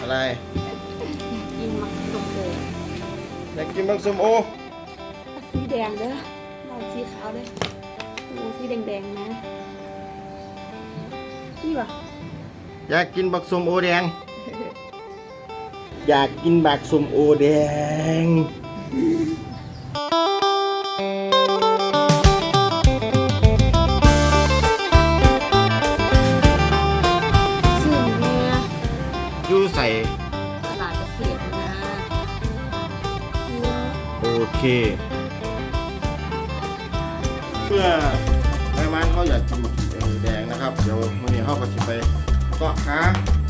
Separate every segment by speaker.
Speaker 1: อะไร
Speaker 2: กินมักสมโอ
Speaker 1: อยากกินบักสมโอ
Speaker 2: สีแดงเด้อเราสีขาวเด้อโอ้สีแดงๆนะ นี่วะ
Speaker 1: อยากกินบักสมโอแดง อยากกินบักสมโอแดง
Speaker 2: เค
Speaker 1: เพื่อแม่มันเขาอยากกินบักสมโอแดงนะครับ เดี๋ยววันนี้เขาก็จะไปก็หา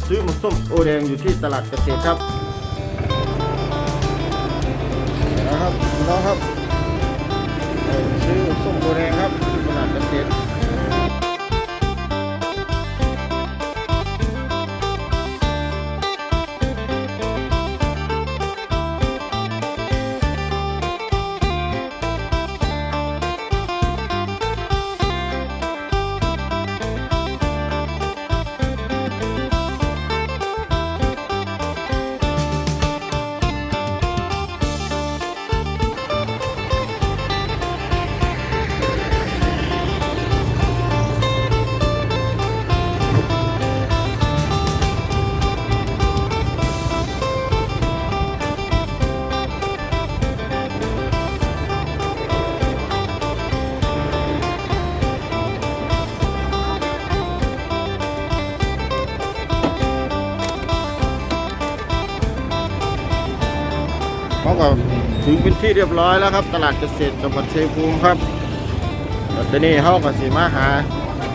Speaker 1: ซื้อบักส้มโอแดงอยู่ที่ตลาดเกษตรครับนะครับน้องครับซื้อบักส้มโอแดงครับ ก็ถึงเป็นที่เรียบร้อยแล้วครับ ตลาดเกษตรจังหวัดชัยภูมิครับแตอนนี้เขาก็สิมาหา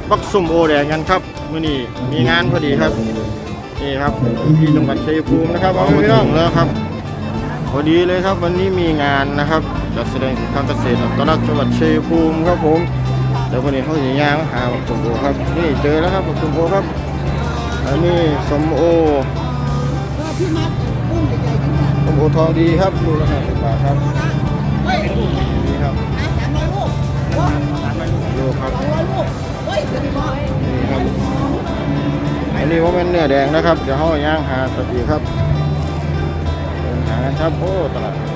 Speaker 1: บักสุ่มโอแดงกันครับมื่อนี้มีงานพอดีครับนี่ครับที่จังหวัดชัยภูมินะครับเอาไม่ต้องแล้วครับ พอดีเลยครับวันนี้มีงานนะครับจัดแสดงสินค้าเกษตรตลาดจังหวัดชัยภูมิครับผมแล้ววันนี้เขาจะย่างหาบักสุ่มโอครับนี่เจอแล้วครับบักสุ่มโอครับอันนี้สมโอ อทองดีครับดูราคาสิบบาทครับนี่ครับดูครับนี่ครับอันนี้ว่าเป็นเนื้อแดงนะครับจะห่อย่างหาสตีครับหาครับโอ้ตลาด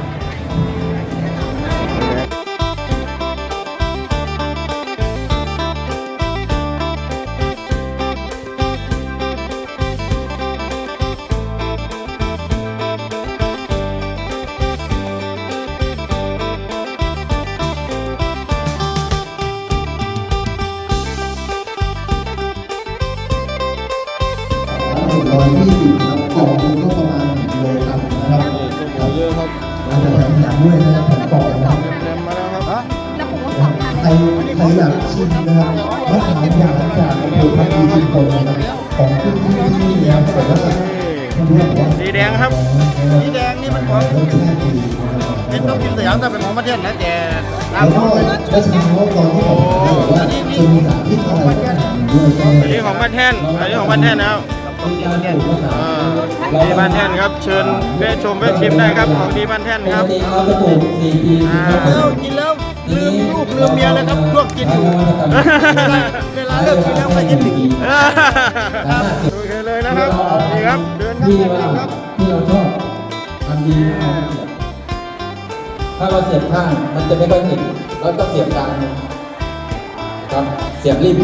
Speaker 3: ร้อยยี่สิบครับกล่องหนึงก็ประมาณหนึ่งโลครับนะครับ
Speaker 1: นี่ส้มโอเยอะครับ
Speaker 3: เราจะแถมแถมด้วยนะครับแถมกล่องนะครับ
Speaker 1: เต็มๆมาแล้วครับ
Speaker 2: แล้วผมก็สองพัน
Speaker 3: ใครใครอยากชิมนะครับมะขามหยาบจากอำเภอพัทยาชุมพลนะครับของขึ้นที่ที่นี่นะครับผมว่า
Speaker 1: สีแดงครับสีแดงนี่มันของ
Speaker 3: รสชาติดีนะครับ
Speaker 1: เป็นต้องกินสยามแต่เป็นของประเทศนะแต่ตา
Speaker 3: แล้
Speaker 1: ม
Speaker 3: วก็
Speaker 1: เขา
Speaker 3: เมื่อเช้าตอนที่ผมบอกว่าจะมีสารพิษอะไรต่างๆด้วยก็
Speaker 1: อันนี้ของบ้านแท่นอันนี้ของบ้านแท่นนะครับ
Speaker 3: ต้องการปลูกมะขาม
Speaker 1: อ่าดีบ้านแท่นครับ เชิญแวะชมแวะชิมได้ครับของดีบ้านแท่นครับ
Speaker 4: ปกติเขาจะปลูกสี่ปี
Speaker 1: อ่า
Speaker 4: ครับ
Speaker 1: กินแล้วลืมลูกลืมเมียเลยครับลวกกินอยู่เวลาเลิกกินแล้วไม่กินถึงโอเคเลยนะครับนี่ครับเดินครับ
Speaker 4: ที่
Speaker 1: เดิน
Speaker 4: ว่า
Speaker 1: ครับ
Speaker 4: ที่เราชอบทำดีนะครับถ้าเราเสียบข้างมันจะไม่ค่อยติดเราต้องเสียบกลางครับเสียบริม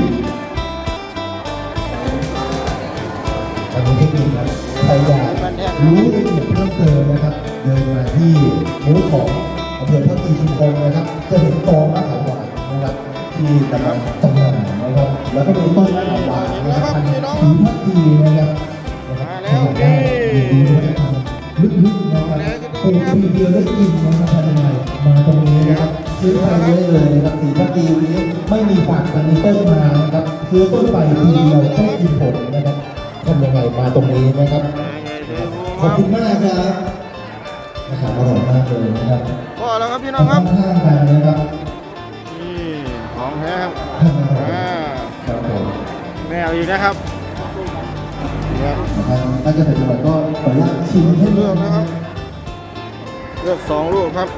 Speaker 3: วันนี้เทคนิคครับใครอยากรู้รายละเอียดเพิ่มเติมนะครับ เดินมาที่บูธของอำเภอพัทยาชุมพลนะครับ จะเห็นกองมะขามหวานนะครับที่กำลังจำหน่ายนะครับ แล้วก็มีต้นมะขามหวานนะครับพันธุ์สีพัทยีนะครับนะครับขนาดได้ดีนะครับลึกๆนะครับปลูกทีเดียวได้กินนะครับภายในมาตรงนี้นะครับซื้อไปได้เลยนะครับสีพัทยีนี้ไม่มีฝากกันในต้นมานะครับซื้อต้นไปทีเดียวได้กินผลนะครับทำยังไงมาตรงนี้นะครับ ขอบคุณมากครับนะครับอร่อยมากเลยนะครับ
Speaker 1: พอแล้วครับพี่น้องครับ
Speaker 3: ข้างๆกันนะครับ
Speaker 1: นี่ของแท้ครับอ่า
Speaker 3: ครับผม
Speaker 1: แมวอีกนะครับนี่ครับ
Speaker 3: ทางนักเกษตรจังหวัดก็ขออนุญาตชิมให้
Speaker 1: เลื
Speaker 3: เลื
Speaker 1: อ
Speaker 3: อกก
Speaker 1: นะ
Speaker 3: นะ
Speaker 1: ค
Speaker 3: ค
Speaker 1: รั
Speaker 3: รับบ
Speaker 1: เลือกสองลูกครับ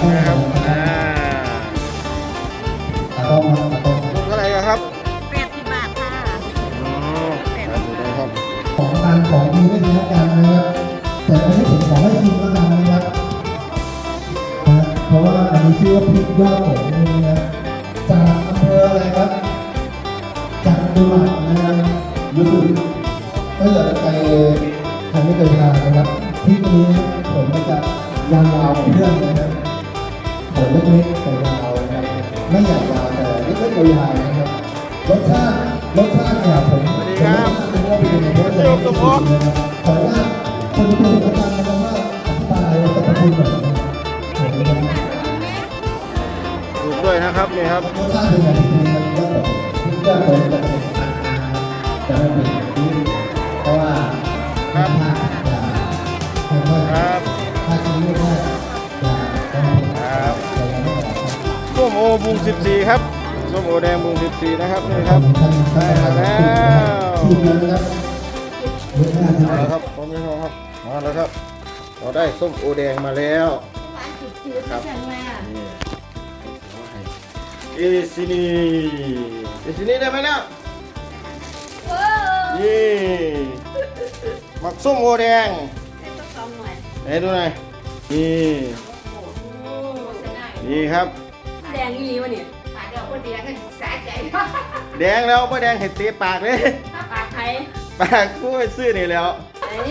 Speaker 1: ครับ
Speaker 3: ขอบคุณครับอ่าตาต้องตาต้อง
Speaker 1: ลูกเท่าไหร่อะครับ
Speaker 2: แปดสิบบาทค่ะ
Speaker 1: อ๋อแปดสิบครับ
Speaker 3: ของทานของดีไม่มีแล้วกันนะครับแต่อันนี้ผมขอให้ชิมแล้วกันนะครับนะเพราะว่าอันนี้ชื่อว่าพริกยอดสงนะครับจากอำเภออะไรครับจากจังหวัดนะครับ เพราะว่าผมไม่เคยกินนะครับขออนุญาตคนปรุงอาจารย์นะครับว่าอธิบายสรรพคุณหน่อยนะครับผมนะครับ
Speaker 1: ถูกด้วยนะครับนี่ครับ
Speaker 3: รสชาติเป็นยังไงที่มันก็แบบที่ก็คงจะเป็นจะไม่เป็นอย่างที่เพราะว่า
Speaker 1: ครับ
Speaker 3: ถ้าจะค่อย
Speaker 1: ครับ
Speaker 3: ถ้ากินไม่ได้จะต้องเป็น
Speaker 1: ครับ
Speaker 3: จะยังไม่ออกครับ
Speaker 1: ส้มโอบุง14 ครับส้มโอแดงบุง14 นะครับนี่ครับได้
Speaker 3: ประธาน
Speaker 1: แล้ว
Speaker 3: มงานนะครับเยอะมากที่
Speaker 1: มา
Speaker 3: ไหน
Speaker 1: แล้วครับผมนี่ครับมาแล้วครับ เราได้ส้มโอแดงมาแล้ว
Speaker 2: หวานจืดๆไม่ใช่ไหมอะ
Speaker 1: นี่เอซินีเอซินีได้ไหมเนี่ย
Speaker 2: ว้าว
Speaker 1: นี่หมักส้มโอแดง
Speaker 2: ได้ต้องสองหน่วย
Speaker 1: ไหนดูหน่อยนี่
Speaker 2: โอ้โหใช้ได้
Speaker 1: นี่ครับ
Speaker 2: แดงอีหลีวะเนี่ย
Speaker 5: ปากเดียวคนเดียวก็สาใจ
Speaker 1: แดงแล้วไม่แดงเห็ดตีปากเลย
Speaker 2: ปากไทย
Speaker 1: ปากกูไปซื้อนี่แล้ว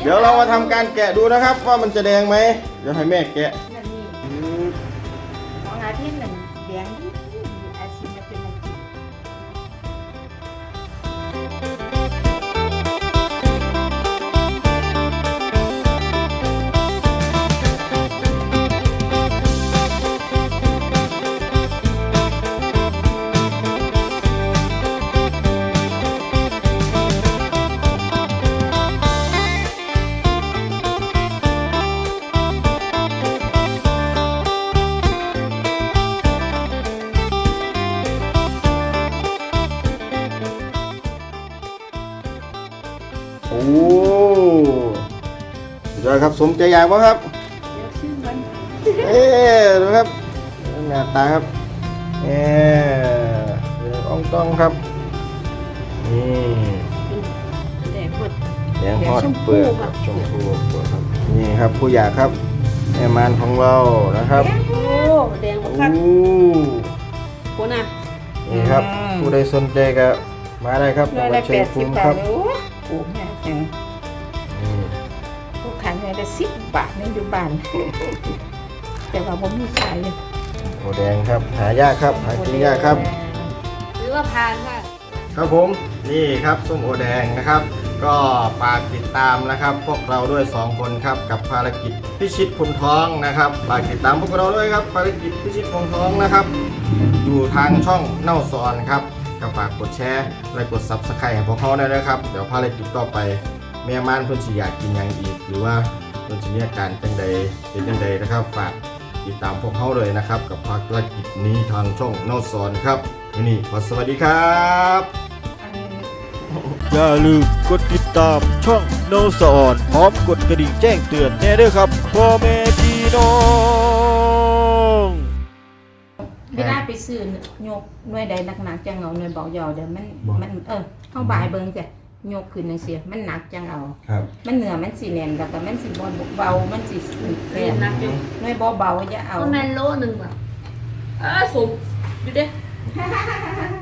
Speaker 1: เดี๋ยวเรามาทำการแกะดูนะครับ ว่ามันจะแดงไหมเดี๋ยวให้แม่แกะ โอ้สุดยอดครับสมใจอยากปะครับ
Speaker 5: เดี๋ยวชื่อมัน
Speaker 1: เอ๊ะดูครับหน้าตาครับเอ๊ะเดี๋ยวอ่องต้องครับนี่
Speaker 2: แดงหมด
Speaker 1: แดงฮอดเปลือกครับชมพูเปลือกครับนี่ครับผู้อยากครับแม่มานของเรานะครับ
Speaker 2: โอ้แดงหมด
Speaker 1: โอ้
Speaker 2: ครับโคน่ะ
Speaker 1: นี่ครับผู้ใดสนใจก็มาได้ครับ
Speaker 5: หน่วย
Speaker 1: จั
Speaker 5: ละ
Speaker 1: งหวัด
Speaker 5: แป
Speaker 1: ชัย
Speaker 5: ด
Speaker 1: ภู
Speaker 5: สิบ
Speaker 1: มิ
Speaker 5: บา
Speaker 1: ครั
Speaker 5: ท
Speaker 1: บ
Speaker 5: โอ้โหแม่จัง
Speaker 1: นี่
Speaker 5: ผู้ขายหน่วยละสิบบาทในอยู่บ้าน แต่ว่าผมมีขายเลย
Speaker 1: โอแดงครับ หายากครับ หากินยากครับ
Speaker 2: หรือว่าพานค่ะ
Speaker 1: ครับผม นี่ครับส้มโอแดงนะครับ ก็ฝากติดตามนะครับ พวกเราด้วย 2 คนครับ กับภารกิจพิชิตพลท้องนะครับฝากติดตามพวกเราด้วยครับภารกิจพิชิตพลท้องนะครับ อยู่ทางช่องเน่าซอนครับ ก็ฝากกดแชร์และกด subscribe ให้พวกเขาด้วยนะครับ เดี๋ยวภารกิจต่อไป แม่ม่านเพิ่นสิอยากกินยังอีก หรือว่าเพิ่นสิมีอาการจังใดเป็นจังใดนะครับ ฝากติดตามพวกเขาเลยนะครับ กับภารกิจนี้ทางช่องน่าซอนครับวันนี้ขอสวัสดีครับ
Speaker 5: อัน
Speaker 6: อย่าลืมกดติดตามช่องโนสอนพร้อมกดกระดิ่งแจ้งเตือนแน่ด้วยครับพ่อแม่พี่น้อง
Speaker 5: เวลาไปซื้อโยกหน่วยใดหนักๆจังเอาหน่วยเบาเยาวเดี๋ยวมันมันเออเข้าบ่ายเบิ่งจ้ะโยกขึ้นจังซี่มันหนักจังเอา
Speaker 1: ครับ
Speaker 5: มันเหนือมันสีแน่นแล้วก็มันสีบอลเบามันสีแข็ง
Speaker 2: หนักอยู่
Speaker 5: น้อยเบาเบาๆอย่าเอา
Speaker 2: ประมาณโลหนึ่งแบบเออสูงอยู่เด้
Speaker 5: เ